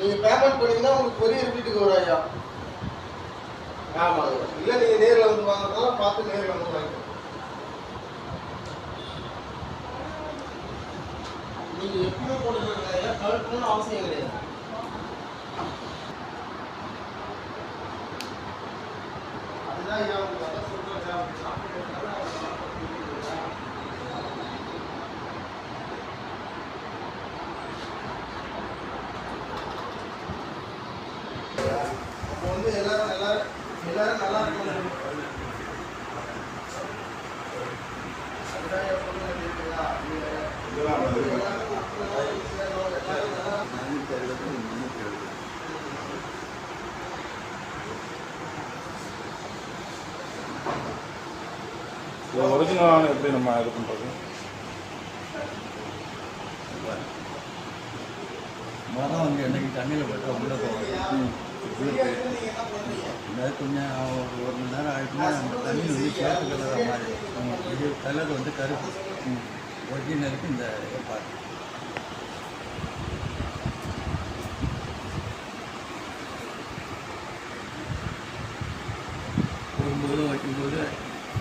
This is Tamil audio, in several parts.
நீங்க பேமெண்ட் பண்ணீங்கன்னா உங்களுக்கு கொரியர் வீட்டுக்கு வரும் ஐயா. ஆமாம் இல்லை நீங்க நேரில் வந்து வாங்குறதால பார்த்து நேரில் வந்து வாங்கிக்கோங்க. நீங்க எப்பவுமே போட்டுருக்க ஐயா கழுக்கணும்னு அவசியம் கிடையாது. அதுதான் ஐயா உங்களுக்கு அதான் எல்லாரும் நல்லா இது ஒரிஜினலான எப்படி நம்ம இது பண்ணுறது மரம் வந்து என்னைக்கு தண்ணியில் போட்டு உள்ளே போயிட்டு அதாவது கொஞ்சம் ஒரு ஒரு மணி நேரம் ஆகிட்டுனா அந்த தண்ணி வந்து சேர்த்து கலர் மாதிரி இது கலர் வந்து கருப்பு ஒரிஜினலுக்கு இந்த ஏற்பாடு போகும்போது வைக்கும்போது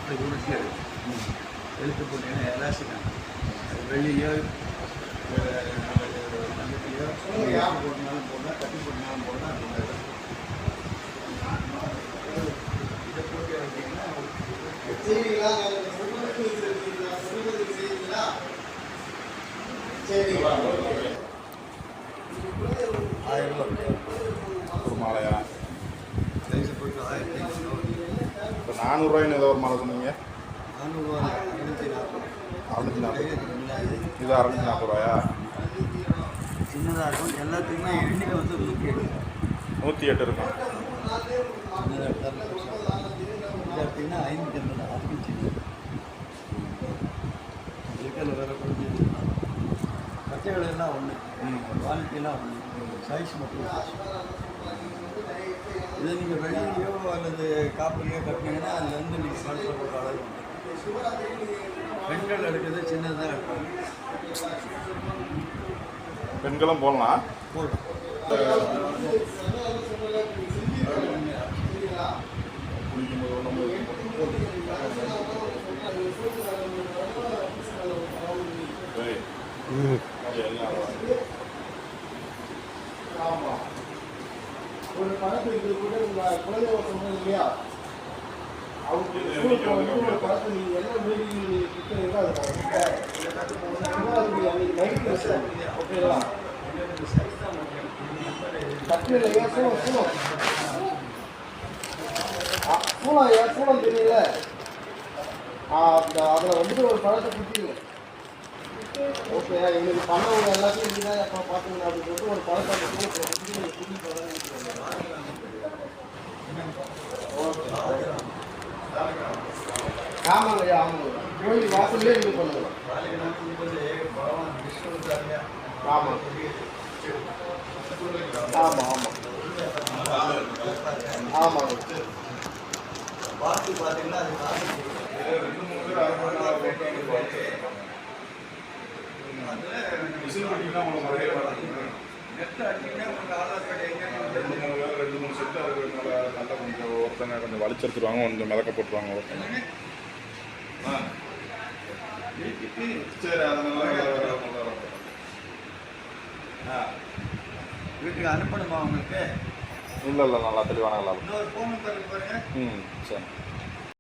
அது உருட்டி எழுத்து போட்டீங்கன்னா எலாஸ்டிக்கான அது வெளியிலையோ நம்பிக்கையோ போட்டினாலும் போடலாம் கட்டி போட்டினாலும் போடலாம் அது மாதிரி தான். இதை போட்டு வைத்தீங்கன்னா சரிங்களா நான் சொல்றது சரிங்களா சொல்றது சரிங்களா ஒரு மாலையா? இப்போ நானூறுரூவாய்னு ஏதோ ஒரு மாலை சொன்னீங்க அறுநூத்தி நாற்பது. இது இது அறுநூத்தி நாற்பது ரூபாயா? சின்னதாக இருக்கும் எல்லாத்துக்குமே எண்ணிக்கை வந்து நூற்றி எட்டு நூற்றி எட்டு இருக்கும் இது எடுத்தீங்கன்னா ஐநூற்றி ஐம்பது அதுக்கும் சின்னது இருக்கிற வேறு கொஞ்சம் பச்சை கலர்லாம் ஒன்று குவாலிட்டிலாம் ஒன்று சைஸ் மட்டும். இது நீங்கள் வெளியிலையோ அல்லது காப்பிலையோ கட்டினீங்கன்னா அதுலேருந்து நீங்கள் பணத்தை போடுற அளவு. பெண்கள் எடுக்கிறது சின்னதாக இருக்கும். பெண்களும் போடலாம். போடும் ஒரு படத்தை இது கூட உங்க குழந்தைங்க சொன்னது இல்லையா அவங்க ஸ்கூலுக்கு ஒரு படத்தை நீங்க என்ன மீறி கிட்ட ஓகேங்களா கட்டில ஏன் சூழம் சூழம் ஏன் சூழம் தெரியல அந்த அதில் வந்துட்டு ஒரு பழத்தை குட்டிங்க ஓகே எங்களுக்கு பண்ணவங்க எல்லாத்தையும் நீங்கள் தான் எப்போ பார்த்துங்க அப்படின்னு சொல்லிட்டு ஒரு பழத்தை ஆமாங்க ஐயா ஆமாங்க கோயில் வாசல்லே நீங்கள் பண்ணுங்க. ஆமாம் ஆமாம் ஆமாம் ஆமாங்க பார்த்து பார்த்தீங்கன்னா அது காசு நெட் அடிச்சீங்கன்னா உங்களுக்கு ஆதார் கார்டு எங்கே ரெண்டு மூணு வேலை ரெண்டு மூணு செட்டு இருக்கிறதுனால நல்லா கொஞ்சம் ஒருத்தங்க கொஞ்சம் வலிச்செடுத்துருவாங்க கொஞ்சம் மிதக்க போட்டுருவாங்க ஒருத்தங்க சரி அதனால ஆ வீட்டுக்கு அனுப்பணுமா உங்களுக்கு? இல்லை இல்லை நல்லா தெளிவான ம் சரி.